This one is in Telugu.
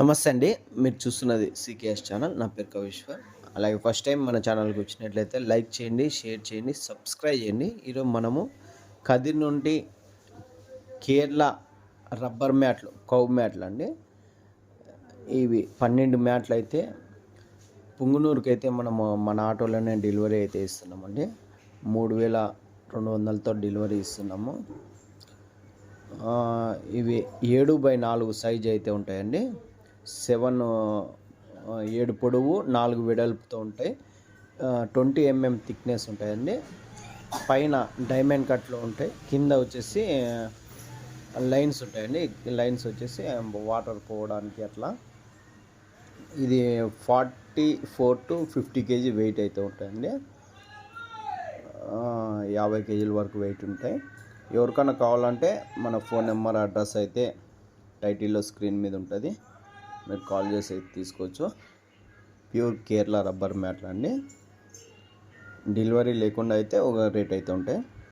నమస్తే అండి. మీరు చూస్తున్నది సికేఎస్ ఛానల్ నా పేరు కవిశ్వర్. అలాగే ఫస్ట్ టైం మన ఛానల్కి వచ్చినట్లయితే లైక్ చేయండి షేర్ చేయండి సబ్స్క్రైబ్ చేయండి. ఈరోజు మనము కదిర్ నుండి కేరళ రబ్బర్ మ్యాట్లు కౌ మ్యాట్లు అండి. ఇవి పన్నెండు మ్యాట్లు అయితే పుంగునూరుకి అయితే మనము మన ఆటోలోనే డెలివరీ అయితే ఇస్తున్నామండి. మూడు వేల రెండు వందలతో డెలివరీ ఇస్తున్నాము. ఇవి ఏడు బై నాలుగు సైజ్ అయితే ఉంటాయండి. సెవెన్ ఏడు పొడవు నాలుగు వెడల్పుతో ఉంటాయి. ట్వంటీ ఎంఎం థిక్నెస్ ఉంటాయండి. పైన డైమండ్ కట్లో ఉంటాయి. కింద వచ్చేసి లైన్స్ ఉంటాయండి. లైన్స్ వచ్చేసి వాటర్ పోవడానికి అట్లా. ఇది forty four to fifty KG weight అయితే ఉంటాయండి. యాభై కేజీల వరకు వెయిట్ ఉంటాయి. ఎవరికైనా కావాలంటే మన ఫోన్ నెంబర్ అడ్రస్ అయితే టైటిల్లో స్క్రీన్ మీద ఉంటుంది. మీరు కాల్ చేసి తీసుకోవచ్చు. ప్యూర్ కేరళ రబ్బర్ మ్యాట్లు అండి డెలివరీ లేకుండా అయితే ఒక రేట్ అయితే ఉంటాయి.